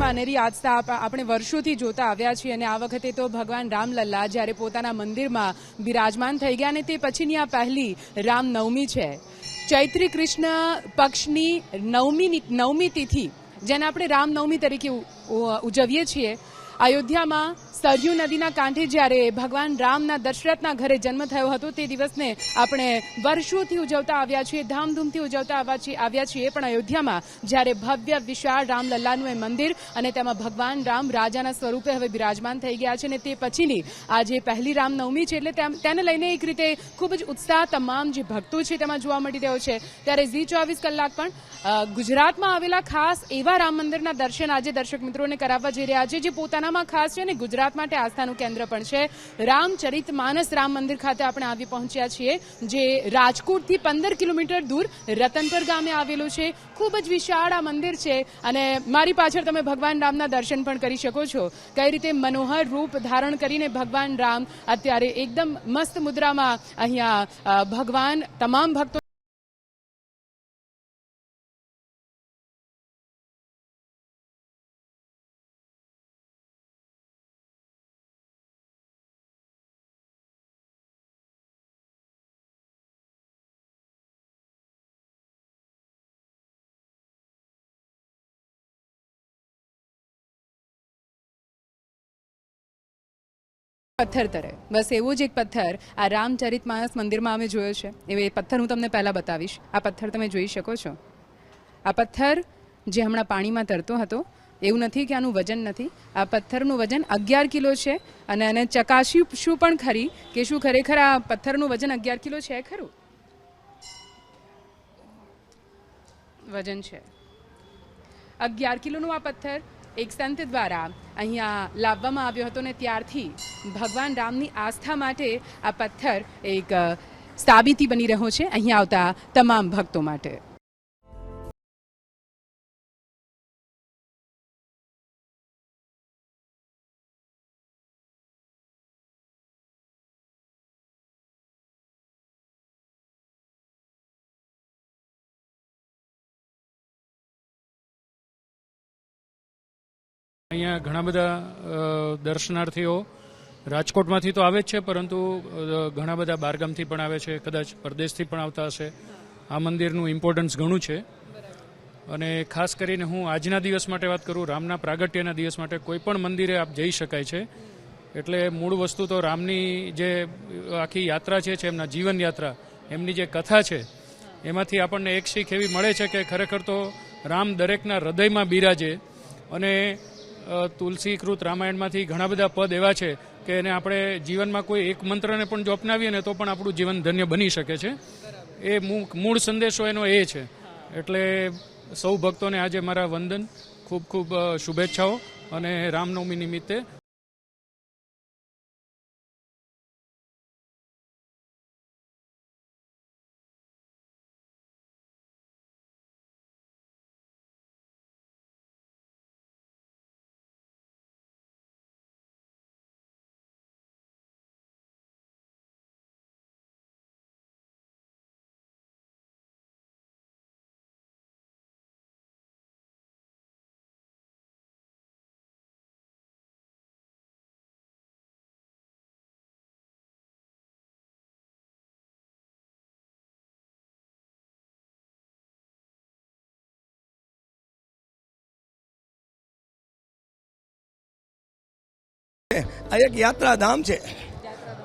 ગુજરાતમાં અનેરી આજતા આપણે વર્ષોથી જોતા આવ્યા છીએ અને આ વખતે તો ભગવાન રામલલ્લા જ્યારે પોતાના મંદિરમાં બિરાજમાન થઈ ગયા અને તે પછીની આ પહેલી રામનવમી છે. ચૈત્રી કૃષ્ણ પક્ષની નવમી નવમી તિથિ, જેને આપણે રામનવમી તરીકે ઉજવીએ છીએ, અયોધ્યામાં સરયુ નદીના કાંઠે જ્યારે ભગવાન રામના દશરથના ઘરે જન્મ થયો હતો, તે દિવસને આપણે વર્ષોથી ઉજવતા આવ્યા છીએ, ધામધૂમથી ઉજવતા આવ્યા છીએ. પણ અયોધ્યામાં જ્યારે ભવ્ય, વિશાળ રામલલ્લાનું એ મંદિર અને તેમાં ભગવાન રામ રાજાના સ્વરૂપે હવે બિરાજમાન થઈ ગયા છે અને તે પછીની આજે પહેલી રામનવમી છે એટલે તેને લઈને એક રીતે ખૂબ જ ઉત્સાહ તમામ જે ભક્તો છે તેમાં જોવા મળી રહ્યો છે. ત્યારે ઝી ચોવીસ કલાક પણ ગુજરાતમાં આવેલા ખાસ એવા રામ મંદિરના દર્શન આજે દર્શક મિત્રોને કરાવવા જઈ રહ્યા છે, જે પોતાનામાં ખાસ છે અને ગુજરાત માટે આસ્થાનું કેન્દ્ર પણ છે. રામચરિત માનસ રામ મંદિર ખાતે આપણે આવી પહોંચ્યા છીએ, જે રાજકોટથી પંદર કિલોમીટર દૂર રતનપર ગામે આવેલું છે. ખૂબ જ વિશાળ આ મંદિર છે અને મારી પાછળ તમે ભગવાન રામના દર્શન પણ કરી શકો છો. કઈ રીતે મનોહર રૂપ ધારણ કરીને ભગવાન રામ અત્યારે એકદમ મસ્ત મુદ્રામાં અહીંયા ભગવાન, તમામ ભક્તો પથ્થર તરે. બસ એવો જ એક પથ્થર આ રામચરિત માનસ મંદિરમાં અમે જોયો છે. એવો એ પથ્થર હું તમને પહેલાં બતાવીશ. આ પથ્થર તમે જોઈ શકો છો. આ પથ્થર જે હમણાં પાણીમાં તરતો હતો, એવું નથી કે આનું વજન નથી. આ પથ્થરનું વજન અગિયાર કિલો છે અને એને ચકાસ્યું પણ ખરી કે શું ખરેખર આ પથ્થરનું વજન અગિયાર કિલો છે ખરું? વજન છે. અગિયાર કિલોનું આ પથ્થર એક સંત દ્વારા અહીંયા લાવવામાં આવ્યો હતો ને ત્યારથી ભગવાન રામની આસ્થા માટે આ પથ્થર એક સાબિતી બની રહ્યો છે. અહીંયા આવતા તમામ ભક્તો માટે. અહીંયા ઘણા બધા દર્શનાર્થીઓ રાજકોટમાંથી તો આવે જ છે, પરંતુ ઘણા બધા બારગામથી પણ આવે છે, કદાચ પરદેશથી પણ આવતા હશે. આ મંદિરનું ઇમ્પોર્ટન્સ ઘણું છે. અને ખાસ કરીને હું આજના દિવસ માટે વાત કરું, રામના પ્રાગટ્યના દિવસ માટે કોઈ પણ મંદિરે આપ જઈ શકાય છે. એટલે મૂળ વસ્તુ તો રામની જે આખી યાત્રા છે એમના જીવન યાત્રા એમની જે કથા છે, એમાંથી આપણને એક શીખ એવી મળે છે કે ખરેખર તો રામ દરેકના હૃદયમાં બિરાજે. અને તુલસીકૃત રામાયણમાંથી ઘણા બધા પદ એવા છે કે એને આપણે જીવનમાં કોઈ એક મંત્રને પણ જો અપનાવીએ ને તો પણ આપણું જીવન ધન્ય બની શકે છે. એ મૂળ સંદેશો એનો એ છે. એટલે સૌ ભક્તોને આજે મારા વંદન ખૂબ ખૂબ શુભેચ્છાઓ અને રામનવમી નિમિત્તે આ એક યાત્રાધામ છે.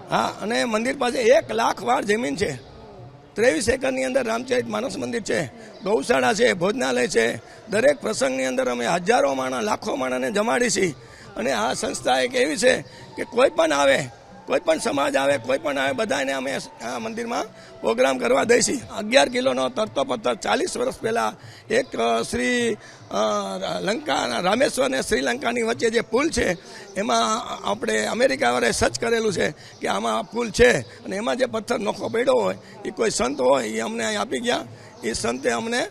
હા, અને મંદિર પાસે એક લાખ વાર જમીન છે. ત્રેવીસ એકરની અંદર રામચરિત માનસ મંદિર છે. ગૌશાળા છે, ભોજનાલય છે. દરેક પ્રસંગની અંદર અમે હજારો માણસ, લાખો માણસને જમાડી છીએ. અને આ સંસ્થા એક એવી છે કે કોઈ પણ આવે કોઈ પણ સમાજ આવે, કોઈ પણ આવે, બધાને અમે આ મંદિરમાં પ્રોગ્રામ કરવા દઈશી. અગિયાર કિલોનો તરતો પથ્થર ચાલીસ વર્ષ પહેલાં એક શ્રી લંકા રામેશ્વર અને શ્રીલંકાની વચ્ચે જે પુલ છે, એમાં આપણે અમેરિકાવાળાએ સર્ચ કરેલું છે કે આમાં પુલ છે. અને એમાં જે પથ્થર નોખો પડ્યો હોય, એ કોઈ સંત હોય, એ અમને અહીં આપી ગયા. એ સંતે અમને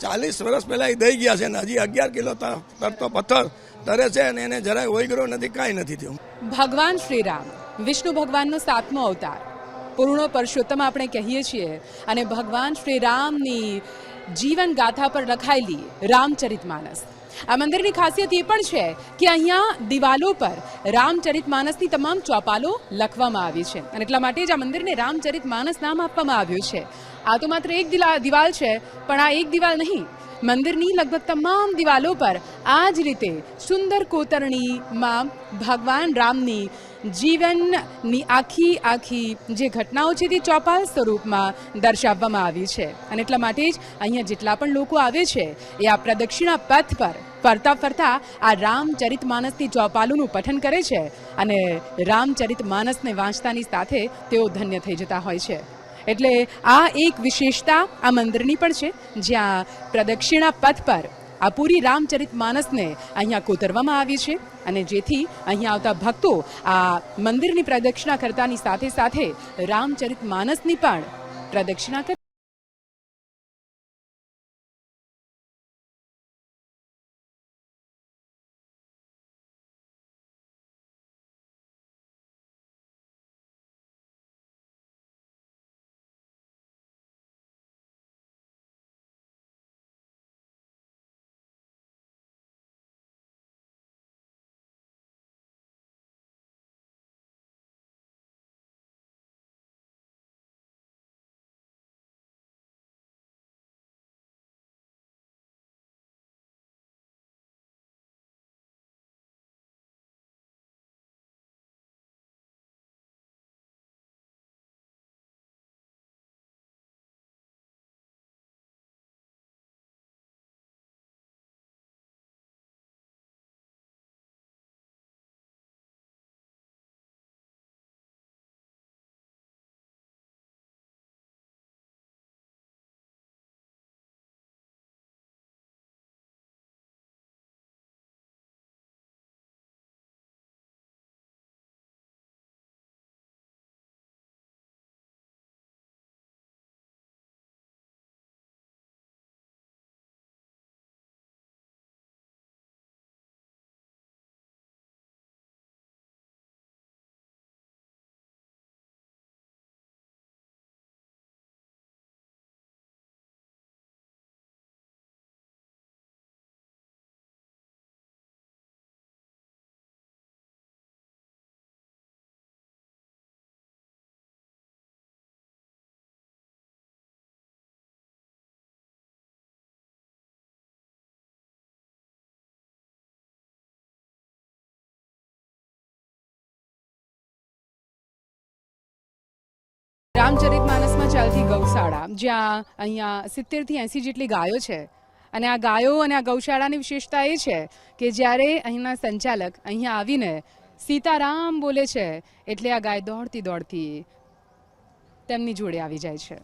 ચાલીસ વર્ષ પહેલાં એ દઈ ગયા છે. અને હજી અગિયાર કિલો તરતો પથ્થર તરે છે અને એને જરાય ઓઈગરો નથી, કાંઈ નથી થયું. ભગવાન શ્રીરામ. વિષ્ણુ ભગવાનનો સાતમો અવતાર. પૂર્ણ પરસોત્તમ આપણે કહીએ છીએ અને ભગવાન શ્રી રામની જીવન ગાથા પર લખાયેલી રામચરિતમાનસ આ મંદિરની ખાસિયત એ પણ છે કે અહીંયા દિવાલો પર રામચરિતમાનસની તમામ ચોપાલો લખવામાં આવી છે અને એટલા માટે જ આ મંદિરને રામચરિતમાનસ નામ આપવામાં આવ્યું છે. આ તો માત્ર એક દિવાલ છે, પણ આ એક દિવાલ નહીં. મંદિરની લગભગ તમામ દિવાલો પર આ જ રીતે સુંદર કોતરણીમાં ભગવાન રામની જીવનની આખી આખી જે ઘટનાઓ છે તે ચોપાલ સ્વરૂપમાં દર્શાવવામાં આવી છે. અને એટલા માટે જ અહીંયા જેટલા પણ લોકો આવે છે, એ આ પ્રદક્ષિણા પથ પર ફરતા ફરતા આ રામચરિત માનસથી ચોપાલોનું પઠન કરે છે અને રામચરિત માનસને વાંચતાની સાથે તેઓ ધન્ય થઈ જતા હોય છે. એટલે આ એક વિશેષતા આ મંદિરની પણ છે, જ્યાં પ્રદક્ષિણા પથ પર આ પૂરી રામચરિત માનસને અહીંયા કોતરવામાં આવી છે અને જેથી અહીંયા આવતા ભક્તો આ મંદિરની પ્રદક્ષિણા કરતાની સાથે સાથે રામચરિત માનસની પણ પ્રદક્ષિણા ચાલતી ગૌશાળા, જ્યાં અહીંયા સિત્તેરથી એંસી જેટલી ગાયો છે. અને આ ગાયો અને આ ગૌશાળાની વિશેષતા એ છે કે જ્યારે અહીંના સંચાલક અહીંયા આવીને સીતારામ બોલે છે, એટલે આ ગાય દોડતી દોડતી તેમની જોડે આવી જાય છે.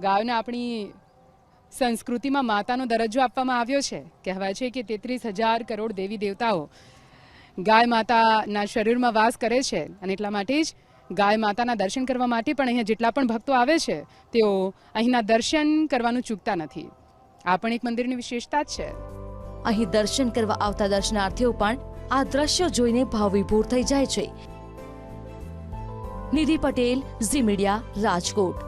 ગાયોને આપણી સંસ્કૃતિમાં માતાનો દરજ્જો આપવામાં આવ્યો છે. કહેવાય છે કે તેત્રીસ હજાર કરોડ દેવી દેવતાઓ ગાય માતાના શરીરમાં વાસ કરે છે. અને એટલા માટે જ ગાય માતાના દર્શન કરવા માટે પણ અહીંયા જેટલા પણ ભક્તો આવે છે, તેઓ અહીંના દર્શન કરવાનું ચૂકતા નથી. આ પણ એક મંદિરની વિશેષતા જ છે. અહીં દર્શન કરવા આવતા દર્શનાર્થીઓ પણ આ દ્રશ્ય જોઈને ભાવવિભોર થઈ જાય છે. નિધિ પટેલ, ઝી મીડિયા, રાજકોટ.